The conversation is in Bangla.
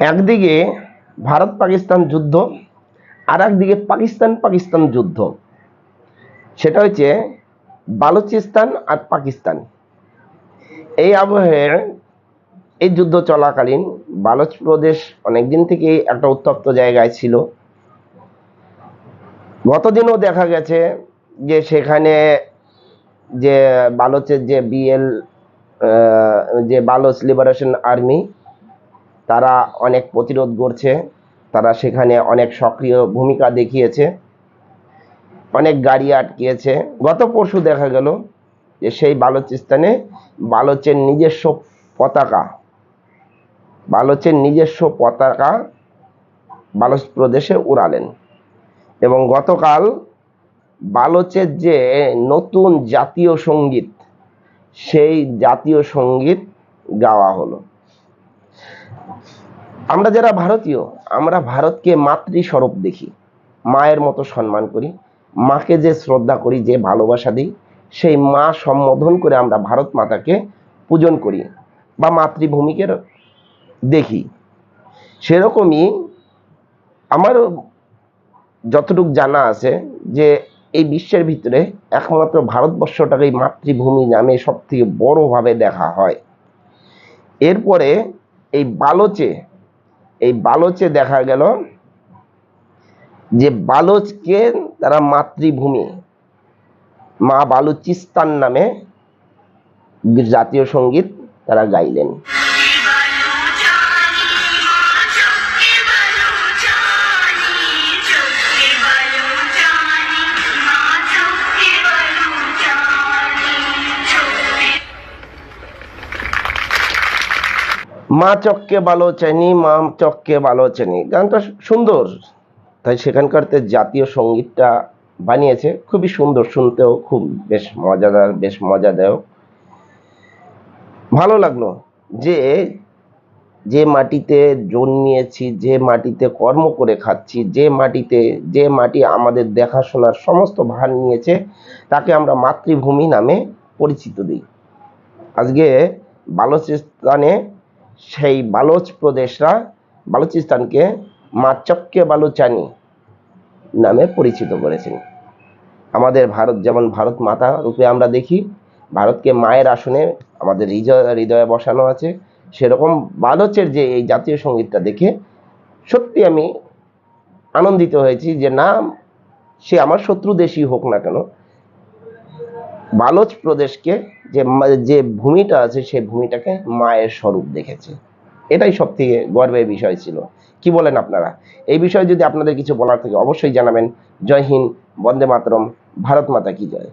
একদিকে ভারত পাকিস্তান যুদ্ধ আর একদিকে পাকিস্তান পাকিস্তান যুদ্ধ। সেটা হচ্ছে বালুচিস্তান আর পাকিস্তান। এই আবহে এই যুদ্ধ চলাকালীন বালুচ প্রদেশ অনেকদিন থেকেই একটা উত্তপ্ত জায়গায় ছিল। গতদিনও দেখা গেছে যে সেখানে যে বালোচের যে বিএল যে বালোচ লিবারেশন আর্মি তারা অনেক প্রতিরোধ করছে তারা সেখানে অনেক সক্রিয় ভূমিকা দেখিয়েছে, অনেক গাড়ি আটকিয়েছে। গত পরশু দেখা গেল যে সেই বালুচিস্তানে বালোচের নিজস্ব পতাকা, বালোচের নিজস্ব পতাকা বালোচ প্রদেশে উড়ালেন এবং গতকাল বালোচের যে নতুন জাতীয় সংগীত, সেই জাতীয় সংগীত গাওয়া হলো। আমরা যারা ভারতীয়, আমরা ভারতকে মাতৃস্বরূপ দেখি। মায়ের মতো সম্মান করি, মাকে যে শ্রদ্ধা করি, যে ভালোবাসা দিই, সেই মা সম্বোধন করে আমরা ভারত মাতাকে পূজন করি বা মাতৃভূমিকে দেখি। সেরকমই আমার যতটুকু জানা আছে যে এই বিশ্বের ভিতরে একমাত্র ভারতবর্ষটাকেই মাতৃভূমি নামে সব থেকে বড়োভাবে দেখা হয়। এরপরে এই বালোচে এই বালোচে দেখা গেল যে বালোচকে তারা মাতৃভূমি। মা বালুচিস্তান নামে জাতীয় সংগীত তারা গাইলেন। মা চককে ভালো চেনি, মা চককে ভালো চেনি। গানটা সুন্দর। তাই সেখানকার জাতীয় সঙ্গীতটা বানিয়েছে। খুবই সুন্দর শুনতেও খুব বেশ মজাদার, বেশ মজাদায়ক। ভালো লাগল যে যে মাটিতে জন্মিয়েছি যে মাটিতে কর্ম করে খাচ্ছি, যে মাটিতে, যে মাটি আমাদের দেখাশোনার সমস্ত ভার নিয়েছে, তাকে আমরা মাতৃভূমি নামে পরিচিত দিই। আজকে বালুচিস্তানে সেই বালোচ প্রদেশরা বালুচিস্তানকে মা চক্কে বালুচানি নামে পরিচিত করেছেন। আমাদের ভারত, যেমন ভারত মাতা রূপে আমরা দেখি, ভারতকে মায়ের আসনে আমাদের হৃদয়, হৃদয়ে বসানো আছে। সেরকম বালোচের যে এই জাতীয় সঙ্গীতটা দেখে সত্যি আমি আনন্দিত হয়েছি যে না, সে আমার শত্রু দেশই হোক না কেন বালোচ প্রদেশকে যে যে ভূমিটা আছে সেই ভূমিটাকে মায়ের স্বরূপ দেখেছে। এটাই সব থেকে গর্বের বিষয় ছিল। কি বলেন আপনারা? এই বিষয়ে যদি আপনাদের কিছু বলার থাকে, অবশ্যই জানাবেন। জয় হিন্দ, বন্দে মাতরম, ভারত মাতা কি জয়।